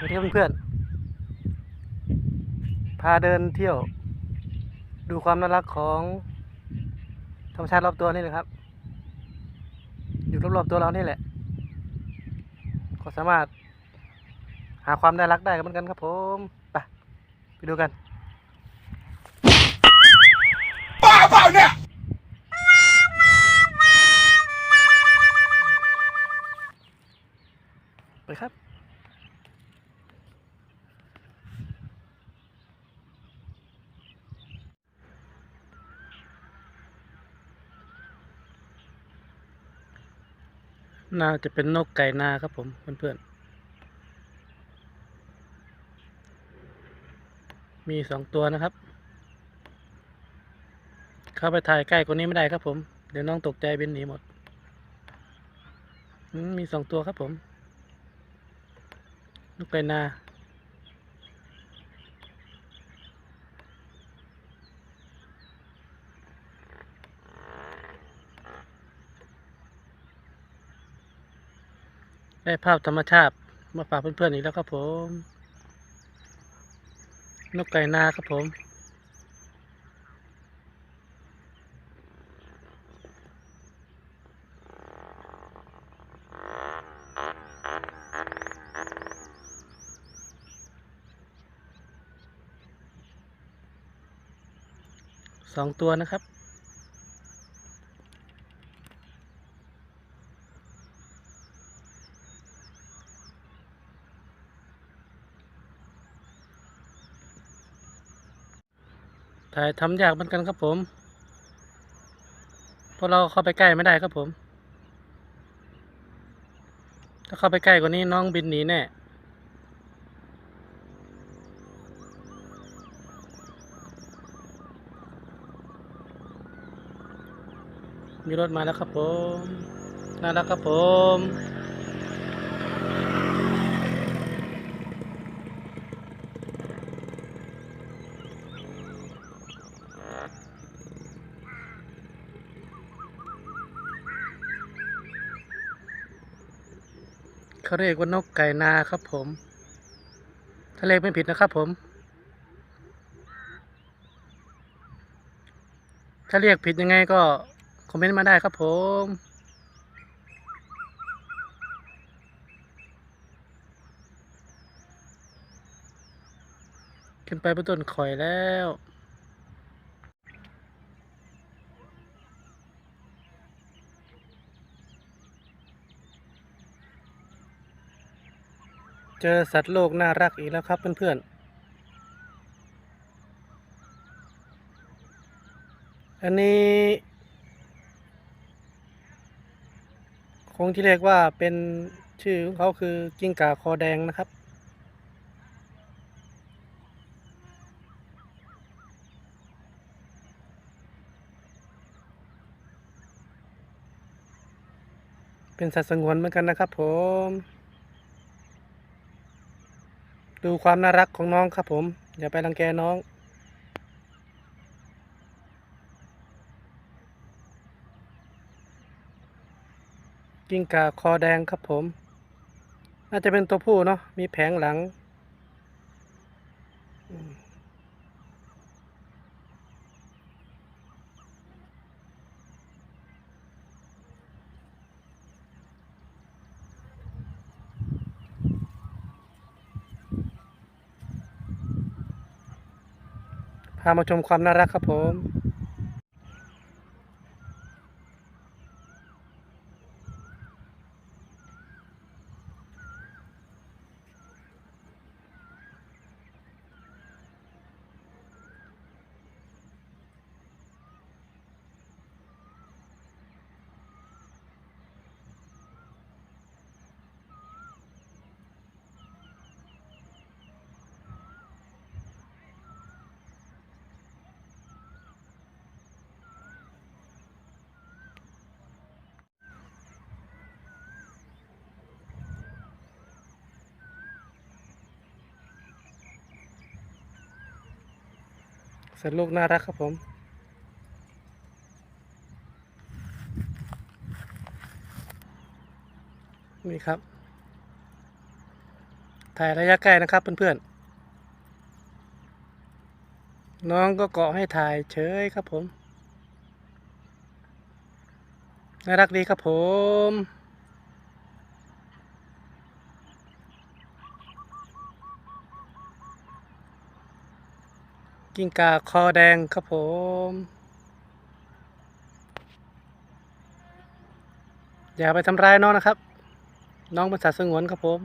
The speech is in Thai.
สวัสดีครับเพื่อนๆพาเดินเที่ยว ดูความน่ารักของธรรมชาติรอบตัวนี่นะครับ อยู่รอบๆตัวเรานี่แหละ ก็สามารถ หาความน่ารักได้กันเหมือนกันครับผมไปไปดูกันบ้าเปล่าเนี่ยไปครับ น่าจะเป็นนกไก่นาครับผมเพื่อนๆ มีสองตัวนะครับ เข้าไปถ่ายใกล้กว่านี้ไม่ได้ครับผม เดี๋ยวน้องตกใจบินหนีหมด มีสองตัวครับผม นกไก่นา ได้ภาพธรรมชาติมาฝากเพื่อนๆอีกแล้วครับผม นกไก่นาครับผม สองตัวนะครับ ถ่ายทำยากเหมือนกันครับผมเพราะเราเข้าไปใกล้ไม่ได้ครับผม ถ้าเข้าไปใกล้กว่านี้น้องบินหนีแน่มีรถมาแล้วครับผม น่ารักครับผม เขาเรียกว่านกไก่นาครับผม ถ้าเรียกไม่ผิดนะครับผม ถ้าเรียกผิดยังไงก็คอมเมนต์มาได้ครับผมขึ้นไปบนต้นข่อยแล้ว เจอสัตว์โลกน่ารักอีกแล้วครับเพื่อนๆ อันนี้ คงที่เรียกว่าเป็นชื่อของเขาคือกิ้งก่าคอแดงนะครับ เป็นสัตว์สงวนเหมือนกันนะครับผม ดูความน่ารักของน้องครับผม อย่าไปรังแกน้อง กิ้งก่าคอแดงครับผม น่าจะเป็นตัวผู้เนาะมีแผงหลัง พามาชมความน่ารักครับผม สัตว์ลูกน่ารักครับผม นี่ครับ ถ่ายระยะใกล้นะครับเพื่อนๆ น้องก็เกาะให้ถ่ายเฉยครับผม น่ารักดีครับผม กิ้งกาคอแดงครับผม อย่าไปทำร้ายน้องนะครับ น้องเป็นสัตว์สงวนครับผม